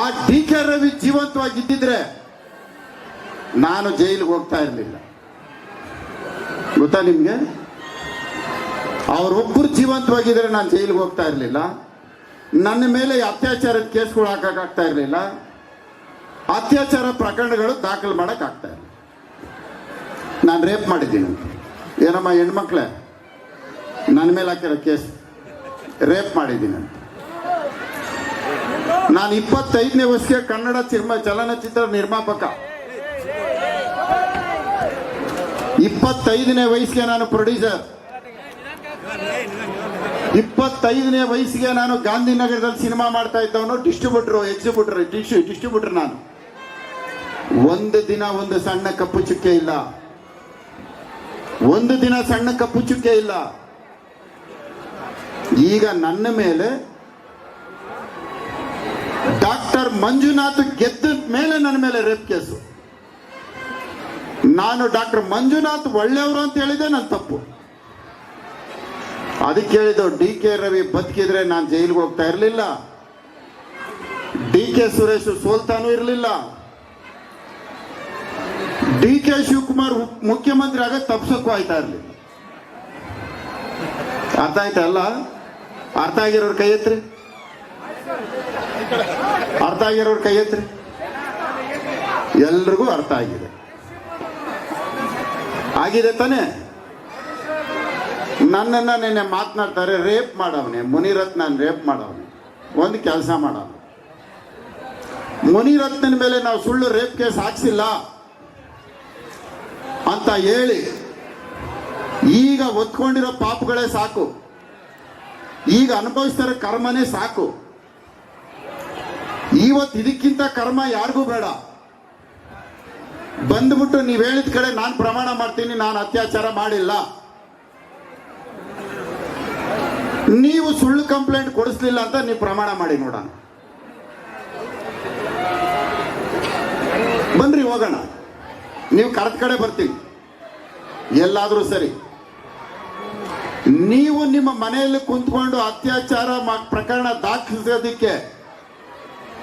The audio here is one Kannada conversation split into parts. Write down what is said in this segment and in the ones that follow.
ಆ ಡಿ ಕೆ ರವಿ ಜೀವಂತವಾಗಿದ್ದಿದ್ರೆ ನಾನು ಜೈಲಿಗೆ ಹೋಗ್ತಾ ಇರಲಿಲ್ಲ. ಗೊತ್ತಾ ನಿಮ್ಗೆ? ಅವರೊಬ್ಬರು ಜೀವಂತವಾಗಿದ್ರೆ ನಾನು ಜೈಲಿಗೆ ಹೋಗ್ತಾ ಇರಲಿಲ್ಲ. ನನ್ನ ಮೇಲೆ ಅತ್ಯಾಚಾರದ ಕೇಸ್ಗಳು ಹಾಕಕ್ಕಾಗ್ತಾ ಇರಲಿಲ್ಲ. ಅತ್ಯಾಚಾರ ಪ್ರಕರಣಗಳು ದಾಖಲು ಮಾಡೋಕ್ಕಾಗ್ತಾ ಇಲ್ಲ ನಾನು ರೇಪ್ ಮಾಡಿದ್ದೀನಿ ಏನಮ್ಮ ಹೆಣ್ಮಕ್ಳೇ? ನನ್ನ ಮೇಲೆ ಹಾಕಿರೋ ಕೇಸ್ ರೇಪ್ ಮಾಡಿದ್ದೀನಿ ಅಂತ. ನಾನು ಇಪ್ಪತ್ತೈದನೇ ವರ್ಷಕ್ಕೆ ಕನ್ನಡ ಸಿನಿಮಾ ಚಲನಚಿತ್ರ ನಿರ್ಮಾಪಕ. ಇಪ್ಪತ್ತೈದನೇ ವಯಸ್ಸಿಗೆ ನಾನು ಪ್ರೊಡ್ಯೂಸರ್ ಇಪ್ಪತ್ತೈದನೇ ವಯಸ್ಸಿಗೆ ನಾನು ಗಾಂಧಿನಗರದಲ್ಲಿ ಸಿನಿಮಾ ಮಾಡ್ತಾ ಇದ್ದವನು ಡಿಸ್ಟ್ರಿಬ್ಯೂಟರ್ ಎಕ್ಸಿಬ್ಯೂಟರ್ ಡಿಸ್ಟ್ರಿಬ್ಯೂಟರ್ ನಾನು. ಒಂದು ದಿನ ಒಂದು ಸಣ್ಣ ಕಪ್ಪು ಚುಕ್ಕೆ ಇಲ್ಲ. ಒಂದು ದಿನ ಸಣ್ಣ ಕಪ್ಪು ಚುಕ್ಕೆ ಇಲ್ಲ. ಈಗ ನನ್ನ ಮೇಲೆ ಡಾಕ್ಟರ್ ಮಂಜುನಾಥ್ ಗೆದ್ದ ಮೇಲೆ ನನ್ನ ಮೇಲೆ ರೇಪ್ ಕೇಸು. ನಾನು ಡಾಕ್ಟರ್ ಮಂಜುನಾಥ್ ಒಳ್ಳೆಯವರು ಅಂತ ಹೇಳಿದೆ ನನ್ನ ತಪ್ಪು. ಅದಕ್ಕೆ ಹೇಳಿದ್ದು, ಡಿ ಕೆ ರವಿ ಬದುಕಿದ್ರೆ ನಾನು ಜೈಲಿಗೆ ಹೋಗ್ತಾ ಇರಲಿಲ್ಲ. ಡಿ ಕೆ ಸುರೇಶ್ ಸೋಲ್ತಾನೂ ಇರಲಿಲ್ಲ. ಡಿ ಕೆ ಶಿವಕುಮಾರ್ ಮುಖ್ಯಮಂತ್ರಿ ಆಗ ತಪ್ಸಕ್ಕೂ ಆಯ್ತಾ ಇರಲಿಲ್ಲ. ಅರ್ಥ ಆಯ್ತಾ ಅಲ್ಲ ಅರ್ಥ ಆಗಿರೋರು ಕೈ ಎತ್ರಿ ಅರ್ಥ ಆಗಿರೋರು ಕೈ ಎತ್ತಿ. ಎಲ್ರಿಗೂ ಅರ್ಥ ಆಗಿದೆ. ಆಗಿದೆ ತಾನೇ? ನನ್ನನ್ನ ನಿನ್ನೆ ಮಾತನಾಡ್ತಾರೆ, ರೇಪ್ ಮಾಡವನೆ. ಮುನಿರತ್ನ ರೇಪ್ ಮಾಡವನೆ. ಒಂದು ಕೆಲಸ ಮಾಡವನು. ಮುನಿರತ್ನನ ಮೇಲೆ ನಾವು ಸುಳ್ಳು ರೇಪ್ ಕೇಸ್ ಹಾಕ್ಸಿಲ್ಲ ಅಂತ ಹೇಳಿ, ಈಗ ಒತ್ಕೊಂಡಿರೋ ಪಾಪಗಳೇ ಸಾಕು. ಈಗ ಅನುಭವಿಸ್ತಾರ ಕರ್ಮನೇ ಸಾಕು. ಇವತ್ತು ಇದಕ್ಕಿಂತ ಕರ್ಮ ಯಾರಿಗೂ ಬೇಡ. ಬಂದ್ಬಿಟ್ಟು ನೀವು ಹೇಳಿದ ಕಡೆ ನಾನು ಪ್ರಮಾಣ ಮಾಡ್ತೀನಿ, ನಾನು ಅತ್ಯಾಚಾರ ಮಾಡಿಲ್ಲ. ನೀವು ಸುಳ್ಳು ಕಂಪ್ಲೇಂಟ್ ಕೊಡಿಸ್ಲಿಲ್ಲ ಅಂತ ನೀವು ಪ್ರಮಾಣ ಮಾಡಿ ನೋಡೋಣ. ಬನ್ರಿ ಹೋಗೋಣ. ನೀವು ಕರೆದ ಕಡೆ ಬರ್ತೀವಿ ಎಲ್ಲಾದರೂ ಸರಿ. ನೀವು ನಿಮ್ಮ ಮನೆಯಲ್ಲಿ ಕುಂತ್ಕೊಂಡು ಅತ್ಯಾಚಾರ ಪ್ರಕರಣ ದಾಖಲಿಸೋದಕ್ಕೆ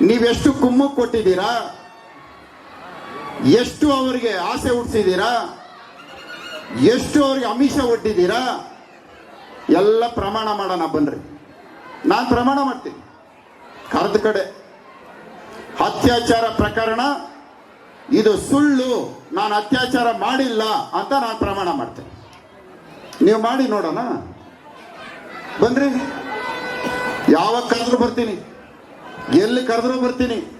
ನೀವೆಷ್ಟು ಕುಮ್ಮು ಕೊಟ್ಟಿದ್ದೀರಾ? ಎಷ್ಟು ಅವರಿಗೆ ಆಸೆ ಹುಟ್ಟಿಸಿದ್ದೀರಾ? ಎಷ್ಟು ಅವ್ರಿಗೆ ಅಮಿಷ ಒಡ್ಡಿದ್ದೀರಾ? ಎಲ್ಲ ಪ್ರಮಾಣ ಮಾಡೋಣ ಬನ್ರಿ. ನಾನು ಪ್ರಮಾಣ ಮಾಡ್ತೀನಿ. ಕರೆದ ಕಡೆ. ಅತ್ಯಾಚಾರ ಪ್ರಕರಣ, ಇದು ಸುಳ್ಳು, ನಾನು ಅತ್ಯಾಚಾರ ಮಾಡಿಲ್ಲ ಅಂತ ನಾನು ಪ್ರಮಾಣ ಮಾಡ್ತೇನೆ. ನೀವು ಮಾಡಿ ನೋಡೋಣ. ಬನ್ರಿ. ಯಾವಾಗ ಕರೆದ್ರು ಬರ್ತೀನಿ. ಎಲ್ಲಿ ಕರೆದ್ರೂ ಬರ್ತೀನಿ.